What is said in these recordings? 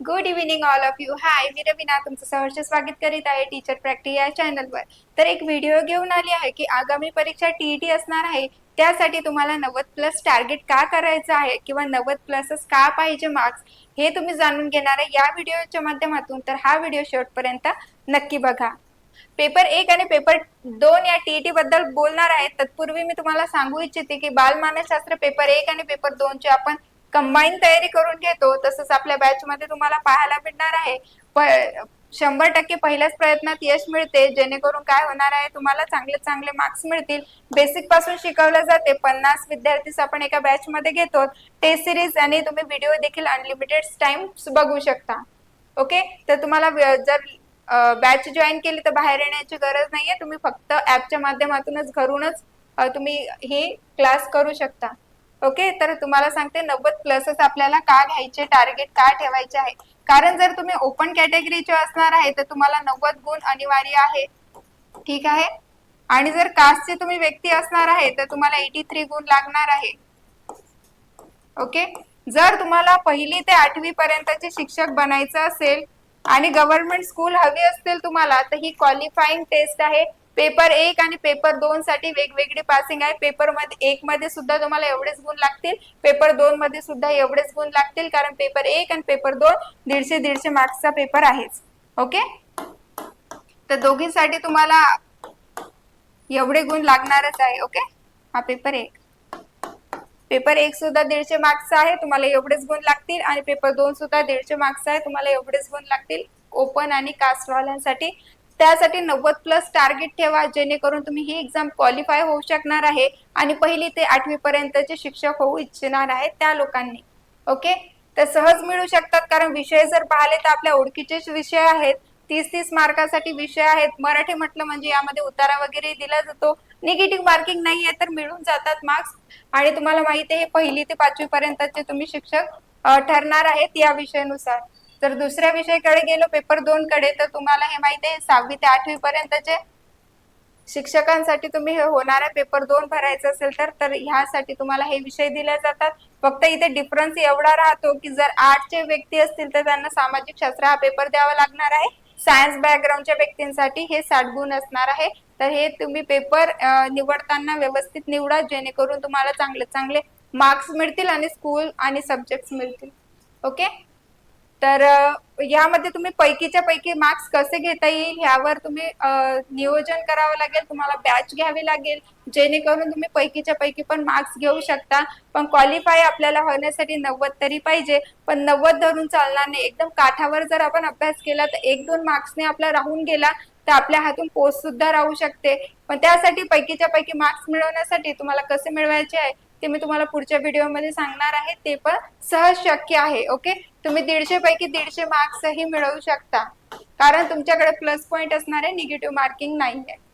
Good evening all of you hi मी रवीना. तुमचं सहर्ष स्वागत करीत आहे टीचर प्रॅक्टिस या चॅनलवर तर एक व्हिडिओ घेऊन आली आहे की आगामी परीक्षा टीईटी असणार आहे. त्यासाठी तुम्हाला नव्वद प्लस टार्गेट का करायचं आहे किंवा नव्वद प्लसच का पाहिजे मार्क्स हे तुम्ही जाणून घेणार आहे या व्हिडिओच्या माध्यमातून. तर हा व्हिडिओ शेवटपर्यंत नक्की बघा. पेपर एक आणि पेपर दोन या टीईटी बद्दल बोलणार आहे. तत्पूर्वी मी तुम्हाला सांगू इच्छिते की बालमानसशास्त्र पेपर एक आणि पेपर दोनचे आपण कंबाईन तयारी करून घेतो तसंच आपल्या बॅच मध्ये तुम्हाला पाहायला भेटणार आहे. शंभर टक्के पहिल्याच प्रयत्नात यश मिळते जेणेकरून काय होणार आहे तुम्हाला चांगले चांगले मार्क्स मिळतील. बेसिकपासून शिकवलं जाते पन्नास विद्यार्थीच आपण एका बॅच मध्ये घेतो. टेस्ट सिरीज आणि तुम्ही व्हिडिओ देखील अनलिमिटेड टाइम बघू शकता. ओके तर तुम्हाला जर बॅच जॉईन केली तर बाहेर येण्याची गरज नाहीये. तुम्ही फक्त ऍपच्या माध्यमातूनच घरूनच तुम्ही ही क्लास करू शकता. ओके तर तुम्हाला सांगते नव्वद प्लसच आपल्याला का घ्यायचे टार्गेट का ठेवायचे आहे? कारण जर तुम्ही ओपन कॅटेगरीचे असणार आहे तर तुम्हाला नव्वद गुण अनिवार्य आहे. ठीक आहे? आणि जर कास्टचे तुम्ही व्यक्ती असणार आहे तर तुम्हाला एटी थ्री गुण लागणार आहे. ओके? जर तुम्हाला पहिली ते आठवी पर्यंतचे शिक्षक बनायचं असेल आणि गव्हर्नमेंट स्कूल हवी असतील तुम्हाला तर ही क्वालिफाईंग टेस्ट आहे. पेपर एक आणि पेपर दोन साठी वेगवेगळी पासिंग आहे. पेपरमध्ये एक मध्ये सुद्धा तुम्हाला एवढेच गुण लागतील. पेपर दोन मध्ये सुद्धा एवढेच गुण लागतील कारण पेपर एक आणि पेपर दोन दीडशे दीडशे मार्क्सचा पेपर आहेच. ओके तर दोघींसाठी तुम्हाला एवढे गुण लागणारच आहे ओके हा पेपर एक. पेपर एक सुद्धा दीडशे मार्क्सचा आहे तुम्हाला एवढेच गुण लागतील. आणि पेपर दोन सुद्धा दीडशे मार्क्सचा आहे तुम्हाला एवढेच गुण लागतील. ओपन आणि कास्टवाल्यांसाठी त्यासाठी नव्वद प्लस टार्गेट ठेवा जेणेकरून तुम्ही ही एक्झाम क्वालिफाय होऊ शकणार आहे आणि पहिली ते आठवी पर्यंतचे शिक्षक होऊ इच्छिणार आहेत त्या लोकांनी. ओके तर सहज मिळू शकतात कारण विषय जर पाहिले तर आपल्या ओळखीचेच विषय आहेत. तीस तीस मार्कासाठी विषय आहेत. मराठी म्हटलं म्हणजे यामध्ये उतारा वगैरे दिला जातो. निगेटिव्ह मार्किंग नाही आहे तर मिळून जातात मार्क्स आणि तुम्हाला माहिती आहे पहिली ते पाचवी पर्यंतचे तुम्ही शिक्षक ठरणार आहेत या विषयानुसार. तर दुसऱ्या विषयाकडे गेलो पेपर दोन कडे तर तुम्हाला हे माहिती आहे सहावी ते आठवी पर्यंतचे शिक्षकांसाठी तुम्ही हे होणारा पेपर दोन भरायचा असेल तर तर ह्यासाठी तुम्हाला हे विषय दिले जातात. फक्त इथे डिफरन्स एवढा राहतो की जर आर्टचे व्यक्ती असतील तर त्यांना सामाजिक शास्त्र हा पेपर द्यावा लागणार आहे. सायन्स बॅकग्राऊंडच्या व्यक्तींसाठी हे साठ गुण असणार आहे. तर हे तुम्ही पेपर निवडताना व्यवस्थित निवडा जेणेकरून तुम्हाला चांगले चांगले मार्क्स मिळतील आणि स्कूल आणि सब्जेक्ट मिळतील. ओके तर यामध्ये तुम्ही पैकीच्या पैकी मार्क्स कसे घेता येईल ह्यावर तुम्ही नियोजन करावं लागेल तुम्हाला बॅच घ्यावी लागेल जेणेकरून तुम्ही पैकीच्या पैकी पण मार्क्स घेऊ शकता. पण क्वालिफाय आपल्याला होण्यासाठी नव्वद तरी पाहिजे पण नव्वद धरून चालणार नाही एकदम काठावर जर आपण अभ्यास केला तर एक दोन मार्क्सने आपला राहून गेला तर आपल्या हातून पोस्ट सुद्धा राहू शकते. पण त्यासाठी पैकीच्या पैकी मार्क्स मिळवण्यासाठी तुम्हाला कसे मिळवायचे आहे ते मी तुम्हाला पुढच्या व्हिडिओमध्ये सांगणार आहे. ते पण सहज शक्य आहे ओके? तुम्ही दीडशे पैकी दीडशे मार्क्सही मिळवू शकता. कारण तुमच्याकडे प्लस पॉईंट असणारे निगेटिव्ह मार्किंग नाही आहे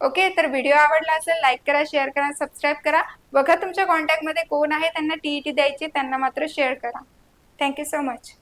ओके? तर व्हिडिओ आवडला असेल लाईक करा शेअर करा सबस्क्राईब करा. बघा तुमच्या कॉन्टॅक्टमध्ये कोण आहे त्यांना टीईटी द्यायची त्यांना मात्र शेअर करा. Thank you so much.